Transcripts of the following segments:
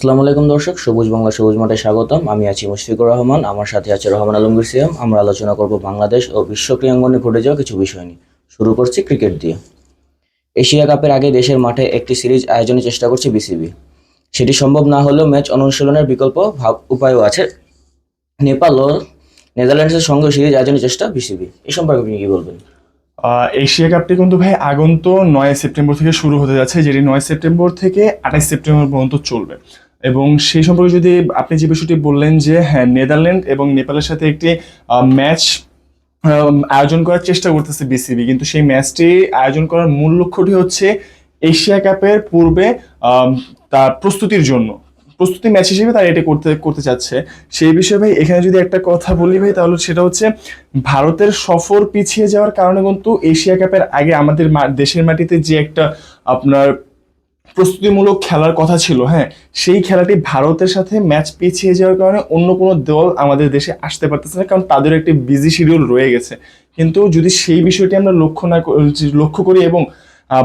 আসসালামু আলাইকুম দর্শক, সবুজ বাংলা, সবুজ মাঠে স্বাগতম। আমি আছি মুশফিকুর রহমান, আমার সাথে আছে রহমান আলমগীর সিয়াম আমরা আলোচনা করব বাংলাদেশ ও বিশ্ব ক্রীড়াঙ্গনে ঘটে যাওয়া কিছু বিষয় নিয়ে। শুরু করছি ক্রিকেট দিয়ে। এশিয়া কাপের আগে দেশের মাঠে একটি সিরিজ আয়োজনের চেষ্টা করছে বিসিবি। সেটি সম্ভব না হলেও ম্যাচ অনুশীলনের বিকল্প উপায়ও আছে। নেপাল ও নেদারল্যান্ডসের সঙ্গে সিরিজ আয়োজনের চেষ্টা বিসিবি। এই সম্পর্কে আপনি কি বলবেন? এশিয়া কাপটি কিন্তু ভাই আগন্ত নয় সেপ্টেম্বর থেকে শুরু হতে যাচ্ছে, যেটি নয় সেপ্টেম্বর থেকে আঠাশ সেপ্টেম্বর পর্যন্ত চলবে। এবং সেই সম্পর্কে যদি আপনি যে বিষয়টি বললেন যে হ্যাঁ নেদারল্যান্ড এবং নেপালের সাথে একটি ম্যাচ আয়োজন করার চেষ্টা করতেছে বিসিবি। কিন্তু সেই ম্যাচটি আয়োজন করার মূল লক্ষ্যটি হচ্ছে এশিয়া কাপের পূর্বে তার প্রস্তুতির জন্য। প্রস্তুতি ম্যাচ হিসেবে তারা এটা করতে করতে চাচ্ছে। সেই বিষয়ে ভাই, এখানে যদি একটা কথা বলি ভাই, তাহলে সেটা হচ্ছে ভারতের সফর পিছিয়ে যাওয়ার কারণে কিন্তু এশিয়া কাপের আগে আমাদের দেশের মাটিতে যে একটা আপনার প্রস্তুতিমূলক খেলার কথা ছিল হ্যাঁ। সেই খেলাটি ভারতের সাথে ম্যাচ পিছিয়ে যাওয়ার কারণে অন্য কোনো দল আমাদের দেশে আসতে পারতেছে না, কারণ তাদের একটি বিজি শিডিউল রয়ে গেছে। কিন্তু যদি সেই বিষয়টি আমরা লক্ষ্য না লক্ষ্য করি এবং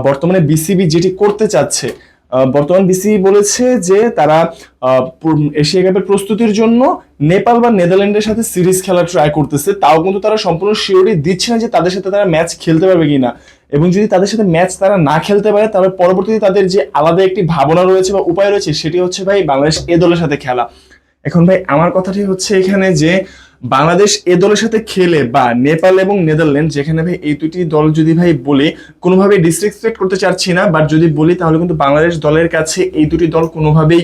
বর্তমানে বিসিবি যেটি করতে চাচ্ছে বর্তমান বিসিবি বলেছে যে তারা এশিয়া কাপের প্রস্তুতির জন্য নেপাল বা নেদারল্যান্ডের সাথে সিরিজ খেলা ট্রাই করতেছে। তাও কিন্তু তারা সম্পূর্ণ শিওরি দিচ্ছে না যে তাদের সাথে তারা ম্যাচ খেলতে পারবে কিনা। এবং যদি তাদের সাথে ম্যাচ তারা না খেলতে পারে, তাহলে পরবর্তীতে তাদের যে আলাদা একটি ভাবনা রয়েছে বা উপায় রয়েছে, সেটি হচ্ছে ভাই বাংলাদেশ এ দলের সাথে খেলা। এখন ভাই, আমার কথাটি হচ্ছে এখানে যে বাংলাদেশ এ দলের সাথে খেলে বা নেপাল এবং নেদারল্যান্ড, যেখানে ভাই এই দুটি দল যদি ভাই বলি কোনোভাবে ডিসরেসপেক্ট করতে চাচ্ছি না বাট যদি বলি তাহলে কিন্তু বাংলাদেশ দলের কাছে এই দুটি দল কোনোভাবেই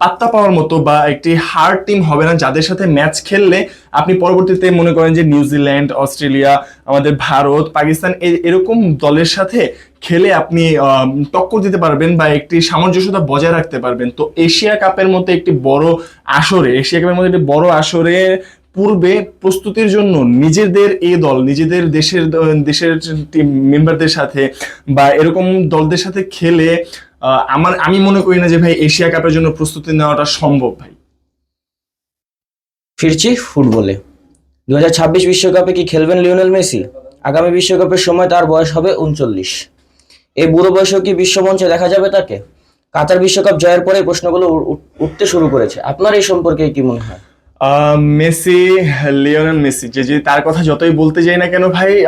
পাত্তা পাওয়ার মতো বা একটি হার্ড টিম হবে না যাদের সাথে ম্যাচ খেললে আপনি পরবর্তীতে মনে করেন যে নিউজিল্যান্ড, অস্ট্রেলিয়া, আমাদের ভারত, পাকিস্তান এরকম দলের সাথে খেলে আপনি টক্কর দিতে পারবেন বা একটি সামঞ্জস্যতা বজায় রাখতে পারবেন। তো এশিয়া কাপের মতো একটি বড় আসরে, এশিয়া কাপের মতো একটি বড় আসরে পূর্বে প্রস্তুতির জন্য নিজেদের এ দল, নিজেদের দেশের দেশের টিম মেম্বারদের সাথে বা এরকম দলদের সাথে খেলে আমার, আমি মনে করি না যে ভাই এশিয়া কাপের জন্য প্রস্তুতি নেওয়াটা সম্ভব ভাই। ফিরছি ফুটবলে। দু বিশ্বকাপে কি খেলবেন লিওনেল মেসি? আগামী বিশ্বকাপের সময় তার বয়স হবে উনচল্লিশ। এই বুড়ো বয়সেও কি বিশ্বমঞ্চে দেখা যাবে তাকে? কাতার বিশ্বকাপ জয়ের পরে প্রশ্নগুলো উঠতে শুরু করেছে। আপনার এই সম্পর্কে কি মনে হয়? মেসি লিওনেল মেসি যে যে তার কথা যতই বলতে যাই না কেন ভাই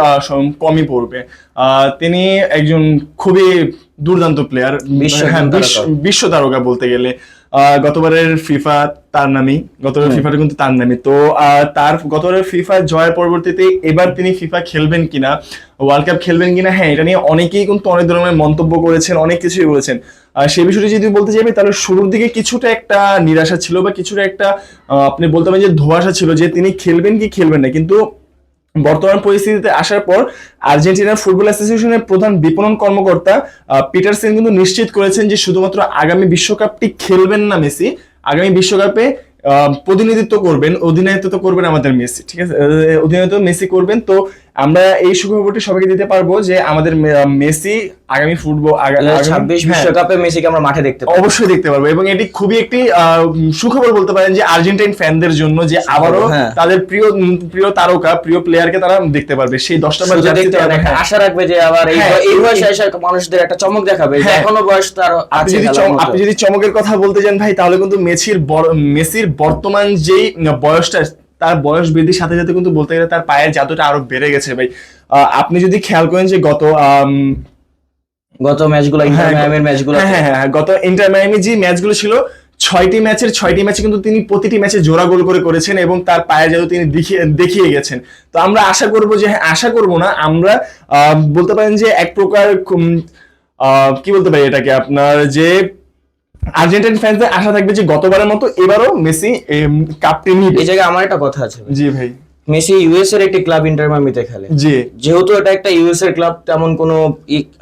কমই পড়বে। আহ, তিনি একজন খুবই দুর্দান্ত প্লেয়ার বিশ্ব হ্যাঁ তারকা। বিশ্ব- তারকা বলতে গেলে। আহ, গতবারের ফিফা তার নামই। গতবারের ফিফাটা কিন্তু তার নামই। তো আহ, তার গতবারের ফিফা জয়ের পরবর্তীতে এবার তিনি ফিফা খেলবেন কিনা ওয়ার্ল্ড কাপ খেলবেন কিনা হ্যাঁ এটা নিয়ে অনেকেই কিন্তু অনেক ধরনের মন্তব্য করেছেন অনেক কিছুই বলেছেন। সেই বিষয়টি যদি বলতে যাবে তাহলে শুরুর দিকে কিছুটা একটা নিরাশা ছিল বা কিছুটা একটা আপনি বলতে পারেন যে ধোয়াশা ছিল যে তিনি খেলবেন কি খেলবেন না। কিন্তু বর্তমান পরিস্থিতিতে আসার পর আর্জেন্টিনার ফুটবল অ্যাসোসিয়েশনের প্রধান বিপণন কর্মকর্তা পিটারসেন কিন্তু নিশ্চিত করেছেন যে শুধুমাত্র আগামী বিশ্বকাপটি খেলবেন না মেসি, আগামী বিশ্বকাপে প্রতিনিধিত্ব করবেন অধিনায়িত্ব করবেন আমাদের মেসি, ঠিক আছে? অধিনায়িত্ব মেসি করবেন। তো আমরা এই সুখবরটি সবাইকে দিতে পারব যে আমাদের মেসি আগামী ফুটবল ছাব্বিশ বিশ্বকাপে মেসিকে আমরা মাঠে দেখতে পাবো অবশ্যই দেখতে পারব এবং এটি খুবই একটি সুখবর বলতে পারেন যে আর্জেন্টাইন ফ্যানদের জন্য যে আবারও হ্যাঁ। তাদের প্রিয় প্রিয় তারকা প্রিয় প্লেয়ারকে তারা দেখতে পারবে সেই দশটা বার দেখতে হ্যাঁ। আশা রাখবে যে আবার এই হ্যাঁ, বয়সে এসে মানুষদের একটা চমক দেখাবে হ্যাঁ। এখনও বয়স তার আপনি যদি। আপনি যদি চমকের কথা বলতে চান ভাই তাহলে কিন্তু মেসির মেসির বর্তমান যেই বয়সটা তার বয়স বৃদ্ধির সাথে সাথে কিন্তু বলতে গেলে তার পায়ের জাদুটা আরও বেড়ে গেছে ভাই। আপনি যদি খেয়াল করেন যে গত গত ম্যাচগুলো ইন্টার হ্যাঁ, মিয়ামির ম্যাচগুলো হ্যাঁ হ্যাঁ হ্যাঁ গত ইন্টার মায়ামি যে ম্যাচগুলো ছিল ছয়টি ম্যাচের ছয়টি ম্যাচে কিন্তু তিনি প্রতিটি ম্যাচে জোড়া গোল করে করেছেন এবং তার পায়ের জাদু তিনি দেখিয়ে দেখিয়ে গেছেন। তো আমরা আশা করব যে হ্যাঁ আশা করব না আমরা আহ, বলতে পারেন যে এক প্রকার আহ, কি বলতে পারি এটাকে? আপনার যে আর্জেন্টাইন ফ্যান্সদের আশা থাকবে যে গতবারের মতো এবারও মেসি কাপটি নিবে। এই জায়গায় আমার একটা কথা আছে জি ভাই। মেসি ইউএস এর একটি ক্লাব ইন্টার মামিতে খেলে। জি। যেহেতু এটা একটা ইউএস এর ক্লাব তেমন কোনো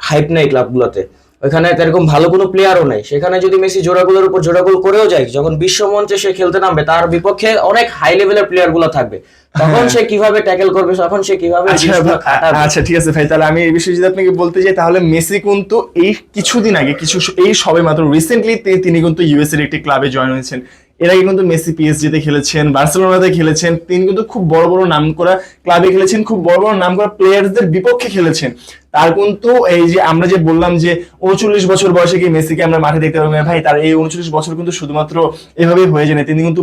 হাইপ নাই ক্লাবগুলোতে ওখানে এরকম ভালো কোনো প্লেয়ারও নেই। সেখানে যদি মেসি জোড়াগুলোর উপর জোড়াগুল করেও যায় যখন বিশ্ব মঞ্চে সে খেলতে নামবে তার বিপক্ষে অনেক হাই লেভেলের প্লেয়ারগুলো থাকবে। তখন সে কীভাবে ট্যাকেল করবে তখন সে কীভাবে আচ্ছা আচ্ছা ঠিক আছে ভাই তাহলে আমি এই বিষয়ে যদি আপনাকে বলতে চাই তাহলে মেসি কিন্তু এই কিছুদিন আগে কিছু এই সবে মাত্র রিসেন্টলি তিনি কিন্তু ইউএস এর একটি ক্লাবে জয়েন হয়েছেন। এর আগে কিন্তু মেসি পিএসজি তে খেলেছেন বার্সেলোনাতে খেলেছেন তিনি কিন্তু খুব বড় বড় নাম করা ক্লাবে খেলেছেন খুব বড় বড় নাম করা প্লেয়ারদের বিপক্ষে খেলেছেন। তার কিন্তু এই যে আমরা যে বললাম যে উনচল্লিশ বছর বয়সে কি মেসিকে আমরা মাঠে দেখতে পারব? না ভাই তার এই উনচল্লিশ বছর কিন্তু শুধুমাত্র এভাবেই হয়ে যায় তিনি কিন্তু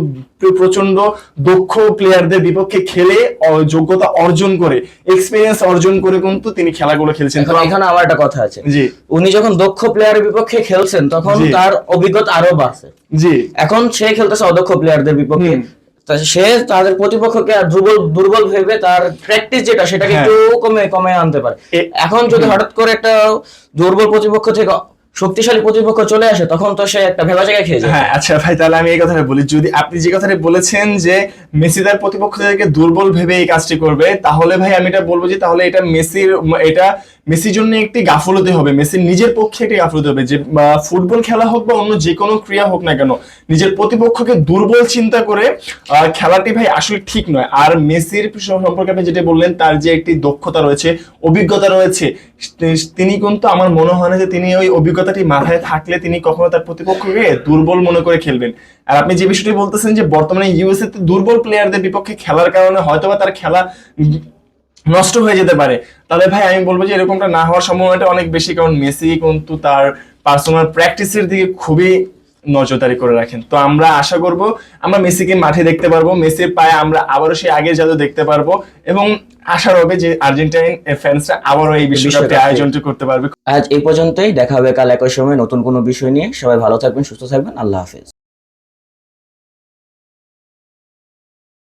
প্রচণ্ড দক্ষ প্লেয়ারদের বিপক্ষে খেলে যোগ্যতা অর্জন করে এক্সপিরিয়েন্স অর্জন করে কিন্তু তিনি খেলাগুলো খেলছেন। এখানে আমার একটা কথা আছে। জি। উনি যখন দক্ষ প্লেয়ারের বিপক্ষে খেলছেন তখন তার অভিজ্ঞতা আরও বাড়ছে। জি। এখন সে খেলতেছে অদক্ষ প্লেয়ারদের বিপক্ষে। সে তাদের প্রতিপক্ষকে দুর্বল দুর্বল ভেবে তার প্র্যাকটিস যেটা সেটাকে হ্যাঁ। একটু কমে কমে আনতে পারে এখন যদি হঠাৎ করে একটা দুর্বল প্রতিপক্ষ থেকে শক্তিশালী প্রতিপক্ষ চলে আসে, তখন তো সে একটা ভেবা জায়গায় খেয়ে যায়। হ্যাঁ আচ্ছা ভাই, তাহলে আমি এই কথাটা বলি। যদি আপনি যে কথাটা বলেছেন যে মেসি তার প্রতিপক্ষদেরকে দুর্বল ভেবে এই কাজটি করবে, তাহলে ভাই আমি এটা বলব যে তাহলে এটা মেসির এটা মেসির জন্য একটি গাফলতি হবে। মেসির নিজের পক্ষে একটি গাফলতি হবে যে ফুটবল খেলা হোক বা অন্য যে কোনো ক্রিয়া হোক না কেন, নিজের প্রতিপক্ষকে দুর্বল চিন্তা করে খেলাটি ভাই আসলে ঠিক নয়। আর মেসির সম্পর্কে আপনি যেটা বললেন, তার যে একটি দক্ষতা রয়েছে, অভিজ্ঞতা রয়েছে, তিনি কিন্তু আমার মনে হয় না যে তিনি ওই অভিজ্ঞতাটি মাথায় থাকলে তিনি কখনো তার প্রতিপক্ষকে দুর্বল মনে করে খেলবেন। আর আপনি যে বিষয়টি বলতেছেন যে বর্তমানে ইউএসএ তে দুর্বল প্লেয়ারদের বিপক্ষে খেলার কারণে হয়তোবা তার খেলা নষ্ট হয়ে যেতে পারে। তাহলে ভাই, আমি বলব যে এরকমটা না হওয়ার সম্ভাবনাটা অনেক বেশি, কারণ মেসি কিন্তু তার পার্সোনাল প্র্যাকটিসের দিকে খুবই নজরদারি করে রাখেন। তো আমরা আশা করব আমরা মেসিকে মাঠে দেখতে পারব মেসির পায়ে আমরা আবারও সেই আগের জাদু দেখতে পারব এবং আশা রবে যে আর্জেন্টাইন ফ্যান্সরা আবারও এই বিশ্বকাপটি আয়োজন আয়োজনটি করতে পারবে। আজ এই পর্যন্তই দেখা হবে কাল একই সময় নতুন কোনো বিষয় নিয়ে। সবাই ভালো থাকবেন সুস্থ থাকবেন আল্লাহ হাফেজ।